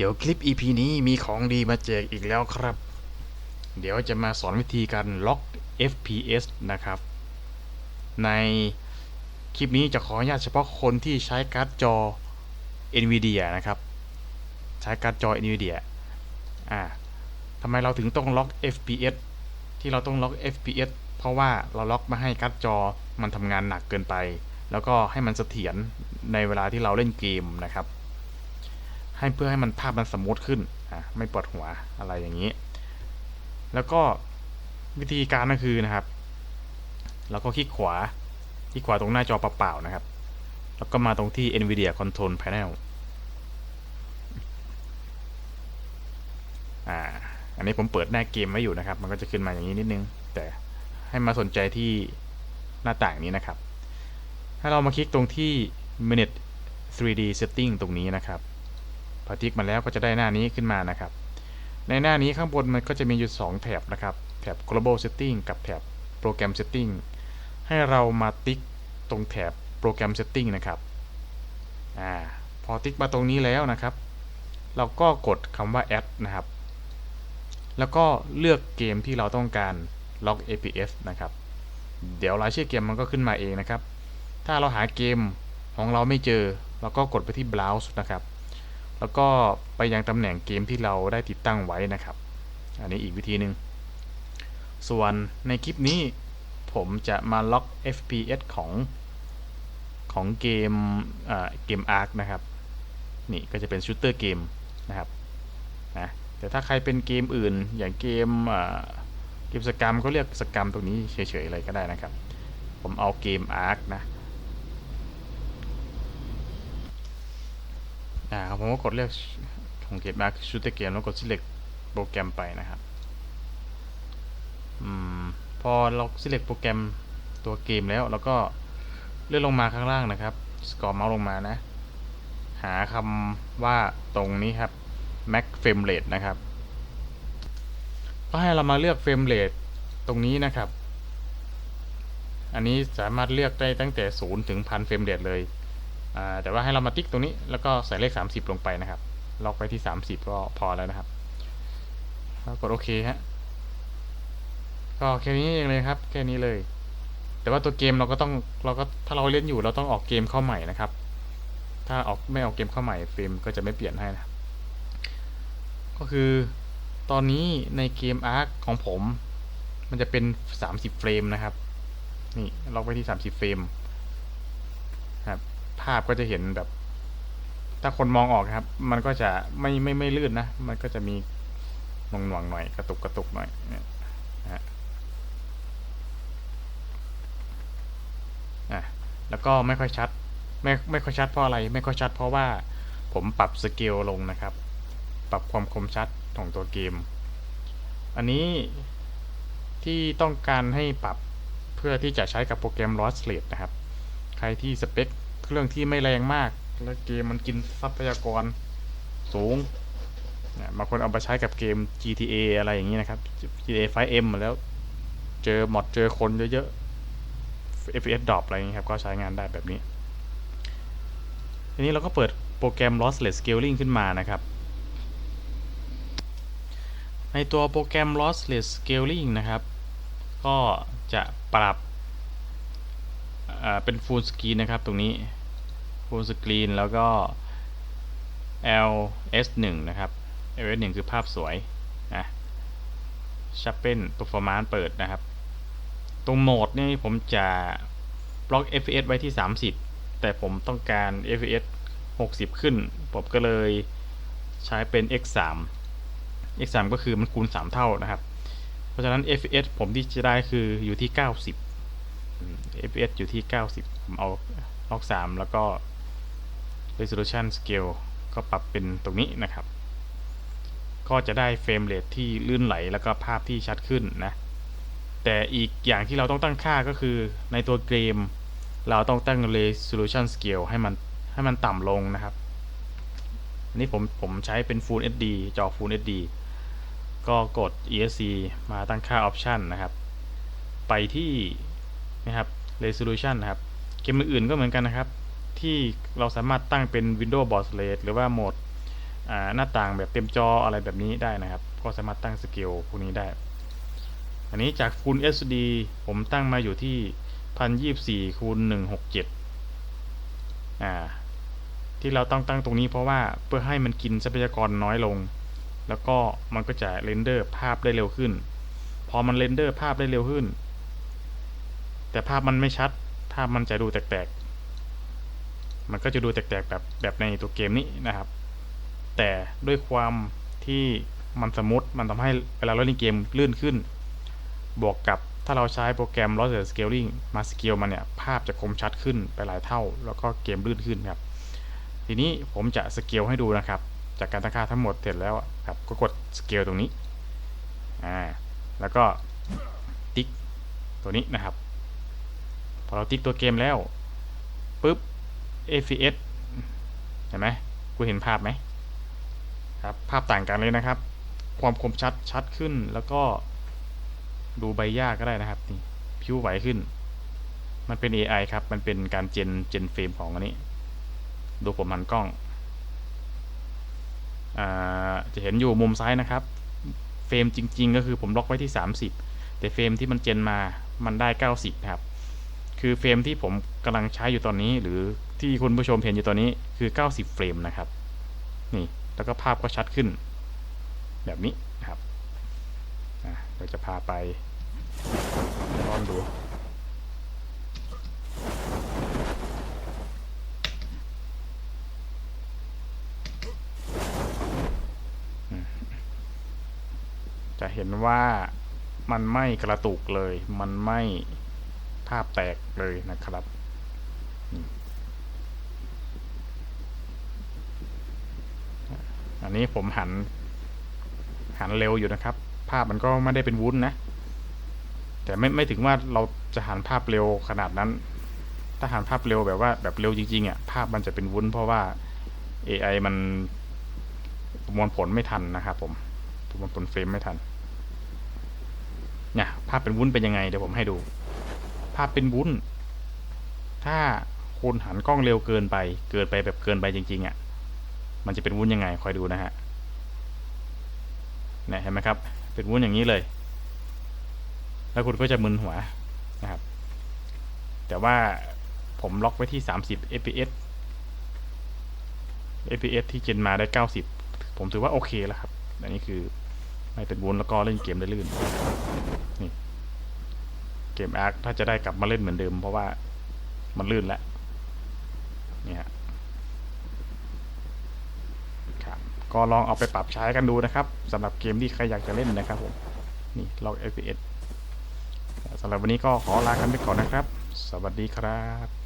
เดี๋ยวคลิป EP นี้มีของดีมาแจกอีกแล้วครับ เดี๋ยวจะมาสอนวิธีการล็อก FPS นะครับ ในคลิปนี้จะขออนุญาตเฉพาะคนที่ใช้การ์ดจอ NVIDIA นะครับ ใช้การ์ดจอ NVIDIA อ่าทำไมเราถึงต้องล็อก FPS ที่เราต้องล็อก FPS เพราะว่าเราล็อกมาให้การ์ดจอมันทำงานหนักเกินไป แล้วก็ให้มันเสถียรในเวลาที่เราเล่นเกมนะครับ ให้เพื่อให้มันภาพมันสมูทขึ้นอะไม่ปวดหัวอะไรอย่างนี้ แล้วก็วิธีการก็คือนะครับเราก็คลิกขวาคลิกขวาตรงหน้าจอเปล่าๆนะครับ แล้วก็มาตรงที่ NVIDIA Control Panel อ่า อันนี้ผมเปิดหน้าเกมไว้อยู่นะครับ มันก็จะขึ้นมาอย่างนี้นิดนึง แต่ให้มาสนใจที่หน้าต่างนี้นะครับ ถ้าเรามาคลิกตรงที่ Minute 3D Setting ตรงนี้นะครับ อคลิกมาแล้วก็จะได้หน้านี้ขึ้นมานะครับ ในหน้านี้ข้างบนมันก็จะมีอยู่ 2 แถบนะครับ แถบ global setting กับแถบ program setting ให้เรามาติ๊กตรงแถบ program setting นะครับอ่าพอติ๊กมาตรงนี้แล้วนะครับ เราก็กดคำว่า add นะครับ แล้วก็เลือกเกมที่เราต้องการล็อก APS นะครับ เดี๋ยวรายชื่อเกมมันก็ขึ้นมาเองนะครับ ถ้าเราหาเกมของเราไม่เจอ เราก็กดไปที่ browse นะครับ แล้วก็ไปยังตำแหน่งเกมที่เราได้ติดตั้งไว้นะครับ อันนี้อีกวิธีหนึ่งส่วนในคลิปนี้ผมจะมาล็อก FPS ของของเกมเอ่อเกม Ark นะครับนี่ก็จะเป็นชูตเตอร์เกมนะครับนะแต่ถ้าใครเป็นเกมอื่นอย่างเกมเกมสกรรมก็เรียกสกรรมตรงนี้เฉยๆอะไรก็ได้นะครับ ผมเอาเกม Ark นะ อ่าผมก็กดเลือกของเกม Ark ชูตเตเกมแล้วกด select โปรแกรมไปนะครับอืมพอเรา select โปรแกรมตัวเกมแล้วแล้วก็เลื่อนลงมาข้างล่างนะครับสกอร์เมาส์ลงมานะ หาคำว่าตรงนี้ครับ max frame rate นะครับก็ให้เรามาเลือก frame rate ตรงนี้นะครับ อันนี้สามารถเลือกได้ตั้งแต่ 0 ถึง 1000 frame rate เลย แต่ว่าให้เรามาติ๊กตรงนี้แล้วก็ใส่เลข 30 ลงไปนะครับล็อกไปที่ 30 ก็พอแล้วนะครับแล้วกดโอเคฮะก็แค่นี้เองเลยครับ แค่นี้เลย แต่ว่าตัวเกมเราก็ต้องเราก็ถ้าเราเล่นอยู่เราต้องออกเกมเข้าใหม่นะครับ ถ้าออกไม่ออกเกมเข้าใหม่เฟรมก็จะไม่เปลี่ยนให้นะก็คือตอนนี้ในเกม Ark ของผม มันจะเป็น 30 เฟรมนะครับ นี่ล็อกไว้ที่ 30 เฟรมครับ ภาพก็จะเห็นแบบ ถ้าคนมองออกครับ มันก็จะไม่ไม่ไม่ลื่นนะ มันก็จะมีหน่วงหน่วงหน่อยกระตุกกระตุกหน่อยเนี่ยนะฮะอะแล้วก็ไม่ค่อยชัด ไม่ไม่ค่อยชัดเพราะอะไร ไม่ค่อยชัดเพราะว่าผมปรับสเกลลงนะครับ ปรับความคมชัดของตัวเกม อันนี้ที่ต้องการให้ปรับเพื่อที่จะใช้กับโปรแกรม Lossless นะครับ ใครที่สเปค เครื่องที่ไม่แรงมาก แล้วเกมมันกินทรัพยากรสูงเนี่ยบางคนเอาไปใช้กับเกม GTA อะไรอย่างนี้นะครับ GTA 5M มาแล้วเจอมอดเจอคนเยอะๆ FPS drop อะไรอย่างนี้ครับ ก็ใช้งานได้แบบนี้ ทีนี้เราก็เปิดโปรแกรม lossless scaling ขึ้นมานะครับ ในตัวโปรแกรม lossless scaling นะครับ ก็จะปรับเป็น full screen นะครับตรงนี้ full screen แล้วก็ ls1 นะครับ ls1 คือภาพสวยนะ sharpen performance เปิดนะครับ ตรงโหมดนี่ผมจะบล็อก fps ไว้ที่ 30 แต่ผมต้องการ fps 60 ขึ้น ผมก็เลยใช้เป็น x 3 x 3 ก็คือมันคูณ 3 เท่านะครับ เพราะฉะนั้น fps ผมที่จะได้คืออยู่ที่ 90 fps อยู่ที่ 90 ผมเอาล็อก 3 แล้วก็ resolution scale ก็ปรับเป็นตรงนี้นะครับ ก็จะได้เฟรมเรทที่ลื่นไหลแล้วก็ภาพที่ชัดขึ้นนะ แต่อีกอย่างที่เราต้องตั้งค่าก็คือในตัวเกม เราต้องตั้ง resolution scale ให้มันให้มันต่ำลงนะครับอันนี้ผมผมใช้เป็น Full HD จอ Full HD ก็กด ESC มาตั้งค่า option นะครับ ไปที่นะครับ resolution นะครับ เกมอื่นก็เหมือนกันนะครับ ที่เราสามารถตั้งเป็น Windows Board Rate หรือว่าโหมดหน้าต่างแบบเต็มจออะไรแบบนี้ได้นะครับ ก็สามารถตั้งสเกลพวกนี้ได้ อันนี้จาก Full HD ผมตั้งมาอยู่ที่ 1024คูณ167อ่าที่เราต้องตั้งตรงนี้เพราะว่าเพื่อให้มันกินทรัพยากรน้อยลง แล้วก็มันก็จะเรนเดอร์ภาพได้เร็วขึ้น พอมันเรนเดอร์ภาพได้เร็วขึ้น แต่ภาพมันไม่ชัด ภาพมันจะดูแตก มันก็จะดูแตกๆแบบแบบในตัวเกมนี้นะครับ แต่ด้วยความที่มันสมูทมันทำให้เวลาเราเล่นเกมลื่นขึ้น บวกกับถ้าเราใช้โปรแกรม Loss Scaling มาสเกลมันเนี่ย ภาพจะคมชัดขึ้นไปหลายเท่า แล้วก็เกมลื่นขึ้นครับ ทีนี้ผมจะสเกลให้ดูนะครับ จากการตั้งค่าทั้งหมดเสร็จแล้วครับก็กดสเกลตรงนี้อ่าแล้วก็ติ๊กตัวนี้นะครับ พอเราติ๊กตัวเกมแล้วปุ๊บ FPS เห็นไหมคุณเห็นภาพไหมครับภาพต่างกันเลยนะครับ ความคมชัดชัดขึ้นแล้วก็ดูใบหญ้าก็ได้นะครับนี่ผิวไหวขึ้น มันเป็น AI ครับ มันเป็นการเจนเจนเฟรมของอันนี้ ดูผมหันกล้องอ่าจะเห็นอยู่มุมซ้ายนะครับเฟรมจริง ๆ ก็คือผมล็อกไว้ที่ 30 แต่เฟรมที่มันเจนมามันได้ 90 ครับ คือเฟรมที่ผมกำลังใช้อยู่ตอนนี้หรือ ที่คุณผู้ชมเห็นอยู่ตอนนี้คือ 90 เฟรมนะครับ นี่ แล้วก็ภาพก็ชัดขึ้น แบบนี้นะครับเราจะพาไปลองดู จะเห็นว่ามันไม่กระตุกเลย มันไม่ภาพแตกเลยนะครับ นี่อันนี้ผมหัน หันเร็วอยู่นะครับ ภาพมันก็ไม่ได้เป็นวุ้นนะ แต่ไม่ไม่ถึงว่าเราจะหันภาพเร็วขนาดนั้น ถ้าหันภาพเร็วแบบว่าแบบเร็วจริงๆอะภาพมันจะเป็นวุ้น เพราะว่า AI มันประมวลผลไม่ทันนะครับผมประมวลผลเฟรมไม่ทันเนี่ยภาพเป็นวุ้นเป็นยังไงเดี๋ยวผมให้ดู ภาพเป็นวุ้น ถ้าคุณหันกล้องเร็วเกินไป เกินไปแบบเกินไปจริงๆอะ่ะ มันจะเป็นวุ้นยังไงคอยดูนะฮะเนี่ยเห็นไหมครับ เป็นวุ้นอย่างนี้เลย แล้วคุณก็จะมึนหัวนะครับ แต่ว่าผมล็อกไว้ที่ 30 fps fps ที่เจนมาได้ 90 ผมถือว่าโอเคแล้วครับ อันนี้คือไม่เป็นวุ้นแล้วก็เล่นเกมได้ลื่น นี่เกมอาร์คถ้าจะได้กลับมาเล่นเหมือนเดิม เพราะว่ามันลื่นแล้วนี่ฮะครับ ก็ลองเอาไปปรับใช้กันดูนะครับสำหรับเกมที่ใครอยากจะเล่นนะครับผมนี่ลอก FPS สำหรับวันนี้ก็ขอลากันไปก่อนนะครับ สวัสดีครับ